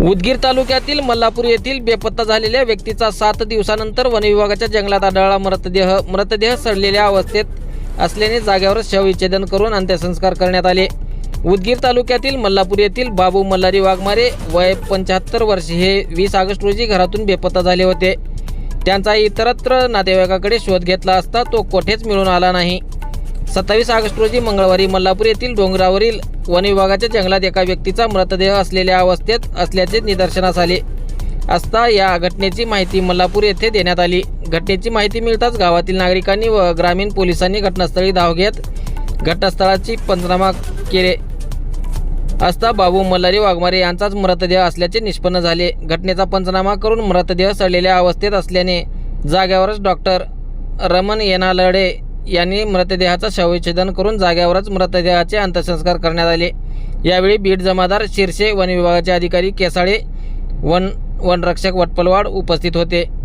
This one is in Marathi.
उदगीर तालुक्यातील मल्लापूर येथील बेपत्ता झालेल्या व्यक्तीचा सात दिवसानंतर वनविभागाच्या जंगलात आढळला. मृतदेह मृतदेह सडलेल्या अवस्थेत असल्याने जागेवर शवविच्छेदन करून अंत्यसंस्कार करण्यात आले. उदगीर तालुक्यातील मल्लापूर येथील बाबू मल्हारी वाघमारे वय पंच्याहत्तर वर्षे हे वीस ऑगस्ट रोजी घरातून बेपत्ता झाले होते. त्यांचा इतरत्र नातेवाईकाकडे शोध घेतला असता तो कोठेच मिळून आला नाही. सत्तावीस ऑगस्ट रोजी मंगळवारी मल्लापूर येथील डोंगरावरील वन विभागाच्या जंगलात एका व्यक्तीचा मृतदेह असलेल्या अवस्थेत असल्याचे निदर्शनास आले. असता या घटनेची माहिती मल्लापूर येथे देण्यात आली. घटनेची माहिती मिळताच गावातील नागरिकांनी व ग्रामीण पोलिसांनी घटनास्थळी धाव घेत घटनास्थळाची पंचनामा केले. असता बाबू मल्हारी वाघमारे यांचाच मृतदेह असल्याचे निष्पन्न झाले. घटनेचा पंचनामा करून मृतदेह सडलेल्या अवस्थेत असल्याने जाग्यावरच डॉक्टर रमण येनालडे यांनी मृतदेहाचा शवविच्छेदन करून जाग्यावरच मृतदेहाचे अंत्यसंस्कार करण्यात आले. यावेळी बीड जमादार शिरसे वन विभागाचे अधिकारी केसाळे वन वनरक्षक वटपलवाड उपस्थित होते.